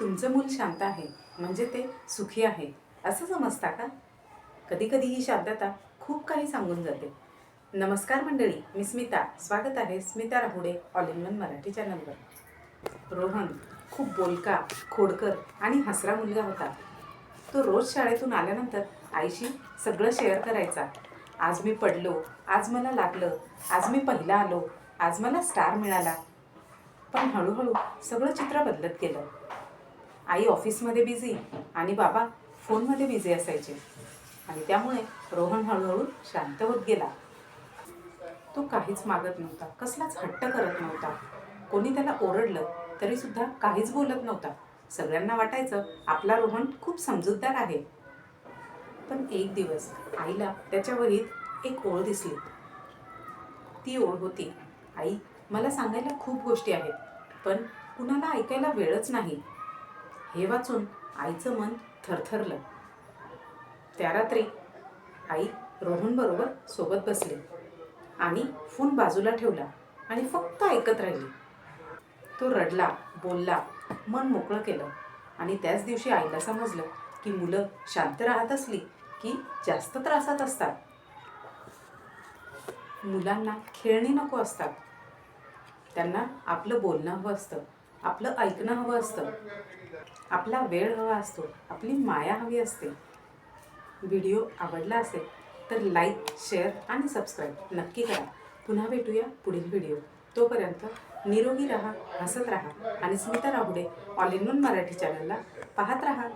तुमचं मूल शांत आहे म्हणजे ते सुखी आहे असं समजता का? कधी कधी ही शांतता खूप काही सांगून जाते. नमस्कार मंडळी मी स्मिता. स्वागत आहे Smita Rahude all in one Marathi चॅनलवर रोहन खूप बोलका खोडकर आणि हसरा मुलगा होता. तो रोज शाळेतून आल्यानंतर आईशी सगळं शेअर करायचा. आज मी पडलो आज मला लागलं आज मी पहिला आलो आज मला स्टार मिळाला. पण हळूहळू सगळं चित्र बदलत गेलं. आई ऑफिसमध्ये बिझी आणि बाबा फोनमध्ये बिझी असायचे. आणि त्यामुळे रोहन हळूहळू शांत होत गेला. तो काहीच मागत नव्हता. कसलाच हट्ट करत नव्हता. कोणी त्याला ओरडलं तरीसुद्धा काहीच बोलत नव्हता. सगळ्यांना वाटायचं आपला रोहन खूप समजूतदार आहे. पण एक दिवस आईला त्याच्या वहीत एक ओळ दिसली. ती ओळ होती आई मला सांगायला खूप गोष्टी आहेत पण कुणाला ऐकायला वेळच नाही. हे वाचून आईचं मन थरथरलं. त्या रात्री आई रोहनबरोबर सोबत बसली आणि फोन बाजूला ठेवला आणि फक्त ऐकत राहिली. तो रडला बोलला मन मोकळं केलं आणि त्याच दिवशी आईला समजलं की मुलं शांत राहत असली की जास्त त्रासात असतात. मुलांना खेळणी नको असतात. त्यांना आपलं बोलणं हवं असतं. आपलं ऐकणं हवं असतं. आपला वेळ हवा असतो. आपली माया हवी असते. व्हिडिओ आवडला असेल तर लाईक शेअर आणि सबस्क्राईब नक्की करा. पुन्हा भेटूया पुढील व्हिडिओ. तोपर्यंत निरोगी राहा हसत राहा आणि Smita Rahude all in one Marathi चॅनलला पाहत राहा.